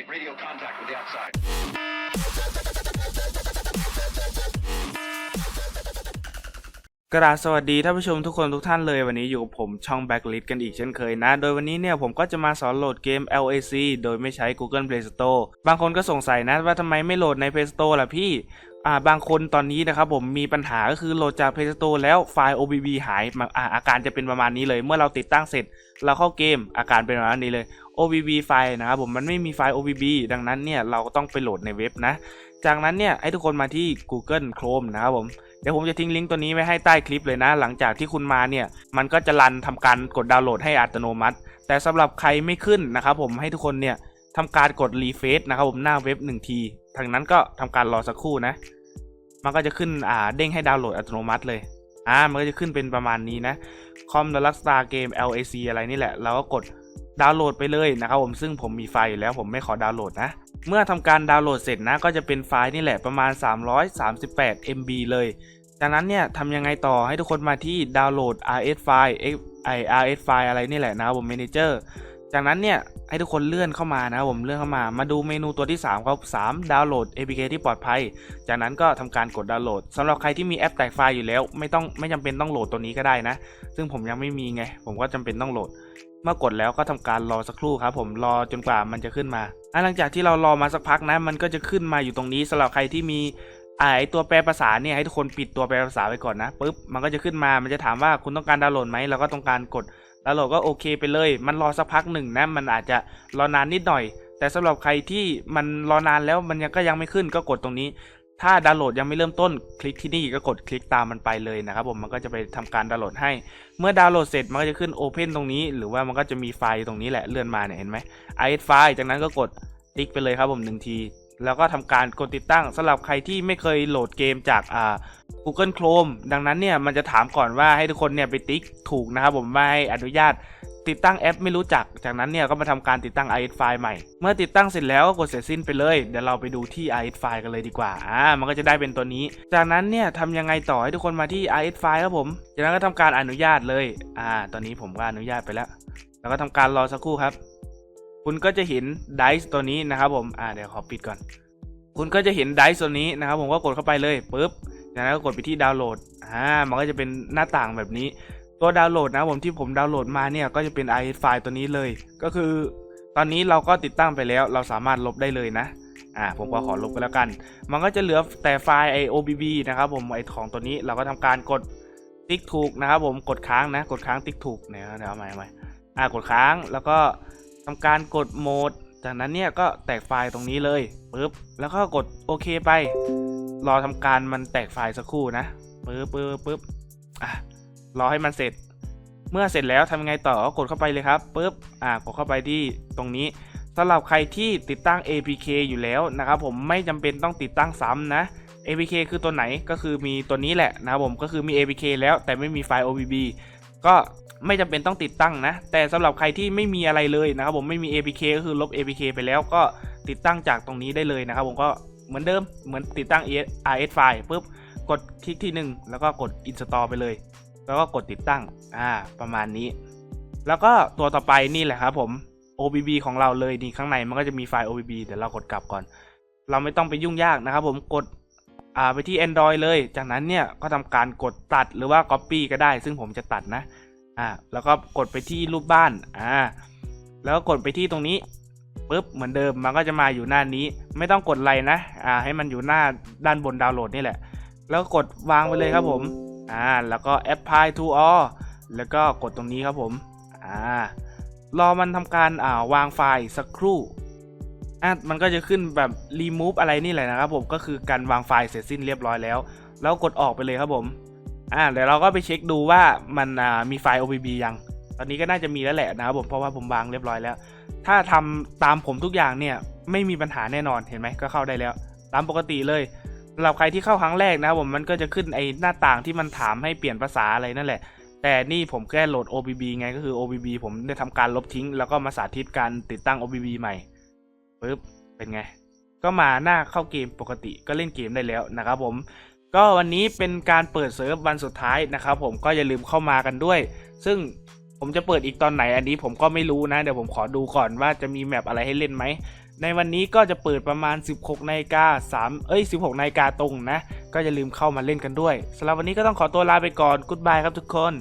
Make radio contact with the outside. กราบสวัสดีท่านผู้ชมทุกคนทุกท่านเลยวันนี้อยู่กับผมช่อง Backlist กันอีกเช่นเคยนะ โดยวันนี้เนี่ยผมก็จะมาสอนโหลดเกม LAC โดยไม่ใช้ Google Play Store บางคนก็สงสัยนะว่าทำไมไม่โหลดใน Play Store ล่ะพี่อ่าบางคนตอนนี้นะครับผมมีปัญหาก็คือโหลดจาก Play Store แล้วไฟล์ OBB หายอาอาการจะเป็นประมาณนี้เลย เมื่อเราติดตั้งเสร็จ เราเข้าเกมอาการเป็นประมาณนี้เลย OBB ไฟล์นะครับผมมันไม่มีไฟล์ OBB ดังนั้นเนี่ยเราก็ต้องไปโหลดในเว็บนะ จากนั้นเนี่ยให้ทุกคนมาที่ Google Chrome นะครับผมเดี๋ยวผมจะทิ้งลิงก์ตัวนี้ไว้ให้ใต้คลิปเลยนะ หลังจากที่คุณมาเนี่ย มันก็จะรันทำการกดดาวน์โหลดให้อัตโนมัติ แต่สำหรับใครไม่ขึ้นนะครับผมให้ทุกคนเนี่ยทำการกดรีเฟซนะครับผมหน้าเว็บ1ทีทางนั้นก็ทำการรอสักครู่นะ มันก็จะขึ้นอ่าเด้งให้ดาวน์โหลดอัตโนมัติเลยอ่ามันก็จะขึ้นเป็นประมาณนี้นะคอม The Rockstar Game LAC อะไรนี่แหละเราก็กด ดาวน์โหลดไปเลยนะครับผมซึ่งผมมีไฟล์อยู่แล้วผมไม่ขอดาวน์โหลดนะ เมื่อทำการดาวน์โหลดเสร็จนะ ก็จะเป็นไฟล์นี่แหละประมาณ 338 MB เลยจากนั้นเนี่ยทำยังไงต่อให้ทุกคนมาที่ดาวน์โหลด RS ไฟล์ไอ RS ไฟล์อะไรนี่แหละนะครับผม Manager จากนั้นเนี่ยให้ทุกคนเลื่อนเข้ามานะผมเลื่อนเข้ามา มาดูเมนูตัวที่3ครับ3ดาวน์โหลด APK ที่ปลอดภัย จากนั้นก็ทำการกดดาวน์โหลดสำหรับใครที่มีแอปแตกไฟล์อยู่แล้ว ไม่ต้องไม่จำเป็นต้องโหลดตัวนี้ก็ได้นะ ซึ่งผมยังไม่มีไง ผมก็จำเป็นต้องโหลด เมื่อกดแล้วก็ทำการรอสักครู่ครับผมรอจนกว่ามันจะขึ้นมาหลังจากที่เรารอมาสักพักนะ มันก็จะขึ้นมาอยู่ตรงนี้สำหรับใครที่มีไอตัวแปลภาษาเนี่ยให้ทุกคนปิดตัวแปลภาษาไว้ก่อนนะปุ๊บมันก็จะขึ้นมามันจะถามว่าคุณต้องการดาวน์โหลดไหมเราก็ต้องการกด ดาวน์โหลดก็โอเคไปเลย มันรอสักพักหนึ่งนะ มันอาจจะรอนานนิดหน่อย แต่สำหรับใครที่มันรอนานแล้วมันยังก็ยังไม่ขึ้นก็กดตรงนี้ ถ้าดาวน์โหลดยังไม่เริ่มต้น คลิกที่นี่ก็กดคลิกตามมันไปเลยนะครับผม มันก็จะไปทำการดาวน์โหลดให้ เมื่อดาวน์โหลดเสร็จมันก็จะขึ้น Open ตรงนี้ หรือว่ามันก็จะมีไฟล์ตรงนี้แหละเลื่อนมาเนี่ยเห็นไหม IS ไฟล์จากนั้นก็กดติ๊กไปเลยครับผมหนึ่งที แล้วก็ทำการกดติดตั้งสำหรับใครที่ไม่เคยโหลดเกมจากอ่า Google Chrome ดังนั้นเนี่ยมันจะถามก่อนว่าให้ทุกคนเนี่ยไปติ๊กถูกนะครับผมไม่ให้อนุญาตติดตั้งแอปไม่รู้จัก จากนั้นเนี่ยก็มาทำการติดตั้ง IS ไฟล์ใหม่ เมื่อติดตั้งเสร็จแล้วก็กดเสร็จสิ้นไปเลย เดี๋ยวเราไปดูที่ IS ไฟล์กันเลยดีกว่า อ่า มันก็จะได้เป็นตัวนี้ จากนั้นเนี่ยทำยังไงต่อให้ทุกคนมาที่ IS ไฟล์ครับผม จากนั้นก็ทำการอนุญาตเลย อ่า ตอนนี้ผมก็อนุญาตไปแล้ว แล้วก็ทำการรอสักครู่ครับ คุณก็จะเห็นไดส์ตัวนี้นะครับผมอ่าเดี๋ยวขอปิดก่อน คุณก็จะเห็นไดส์ตัวนี้นะครับผมก็กดเข้าไปเลยปุ๊บจากนั้นก็กดไปที่ดาวน์โหลดอ่ามันก็จะเป็นหน้าต่างแบบนี้ ตัวดาวน์โหลดนะผมที่ผมดาวน์โหลดมาเนี่ยก็จะเป็น i ไฟล์ตัวนี้เลย ก็คือ ตอนนี้เราก็ติดตั้งไปแล้วเราสามารถลบได้เลยนะอ่าผมก็ขอลบไปแล้วกัน มันก็จะเหลือแต่ไฟล์ i OBB นะครับผมไอของตัวนี้เราก็ทำการกดติ๊กถูกนะครับผมกดค้างนะ กดค้างติ๊กถูกเนี่ยเดี๋ยวเอาใหม่เอาใหม่อ่ากดค้างแล้วก็ ทำการกดโหมด จากนั้นเนี่ยก็แตกไฟล์ตรงนี้เลยปึ๊บแล้วก็กดโอเคไป รอทำการมันแตกไฟล์สักครู่นะปึ๊บปึ๊บปึ๊บอะรอให้มันเสร็จ เมื่อเสร็จแล้วทำยังไงต่อก็กดเข้าไปเลยครับปุ๊บอ่ากดเข้าไปที่ตรงนี้สำหรับใครที่ติดตั้ง APK อยู่แล้วนะครับผมไม่จำเป็นต้องติดตั้งซ้ำนะ APK คือตัวไหนก็คือมีตัวนี้แหละนะครับผมก็คือมี APK แล้วแต่ไม่มีไฟล์ OBB ก็ ไม่จำเป็นต้องติดตั้งนะ แต่สำหรับใครที่ไม่มีอะไรเลยนะครับผมไม่มี APK ก็คือลบ APK ไปแล้วก็ติดตั้งจากตรงนี้ได้เลยนะครับผมก็เหมือนเดิมเหมือนติดตั้ง RS ไฟล์ปุ๊บกดคลิกที่หนึ่งแล้วก็กด install ไปเลย แล้วก็กดติดตั้งอ่าประมาณนี้ แล้วก็ตัวต่อไปนี่แหละครับผม OBB ของเราเลยนี่ข้างในมันก็จะมีไฟล์ OBB เดี๋ยวเรากดกลับก่อน เราไม่ต้องไปยุ่งยากนะครับผมกดอ่าไปที่ Android เลย จากนั้นเนี่ยก็ทำการกดตัดหรือว่า Copy ก็ได้ ซึ่งผมจะตัดนะ อ่าแล้วก็กดไปที่รูปบ้านอ่าแล้วก็กดไปที่ตรงนี้ปุ๊บเหมือนเดิมมันก็จะมาอยู่หน้านี้ ไม่ต้องกดอะไรนะอ่าให้มันอยู่หน้าด้านบนดาวน์โหลดนี่แหละ แล้วกกดวางไปเลยครับผมอ่าแล้วก็ apply to all แล้วก็กดตรงนี้ครับผมอ่ารอมันทำการอ่าวางไฟล์สักครู่อะมันก็จะขึ้นแบบ remove อะไรนี่แหละนะครับผมก็คือการวางไฟล์เสร็จสิ้นเรียบร้อยแล้ว แล้วกดออกไปเลยครับผม อ่าเดี๋ยวเราก็ไปเช็คดูว่ามันมีไฟล์ OBB ยัง ตอนนี้ก็น่าจะมีแล้วแหละนะครับผมเพราะว่าผมวางเรียบร้อยแล้ว ถ้าทำตามผมทุกอย่างเนี่ยไม่มีปัญหาแน่นอนเห็นไหมก็เข้าได้แล้ว ตามปกติเลยสำหรับใครที่เข้าครั้งแรกนะครับผมมันก็จะขึ้นไอ้หน้าต่างที่มันถามให้เปลี่ยนภาษาอะไรนั่นแหละ แต่นี่ผมแค่โหลด OBB ไงก็คือ OBB ผมได้ทำการลบทิ้ง แล้วก็มาสาธิตการติดตั้ง OBB ใหม่ปึ๊บเป็นไง ก็มาหน้าเข้าเกมปกติก็เล่นเกมได้แล้วนะครับผม ก็วันนี้เป็นการเปิดเซิร์ฟวันสุดท้ายนะครับผมก็อย่าลืมเข้ามากันด้วย ซึ่งผมจะเปิดอีกตอนไหนอันนี้ผมก็ไม่รู้นะ เดี๋ยวผมขอดูก่อนว่าจะมีแมปอะไรให้เล่นไหม ในวันนี้ก็จะเปิดประมาณ 16นาฬิกา3เอ้ย 16นาฬิกาตรงนะ ก็อย่าลืมเข้ามาเล่นกันด้วยสำหรับวันนี้ก็ต้องขอตัวลาไปก่อน กุ๊ดบายครับทุกคน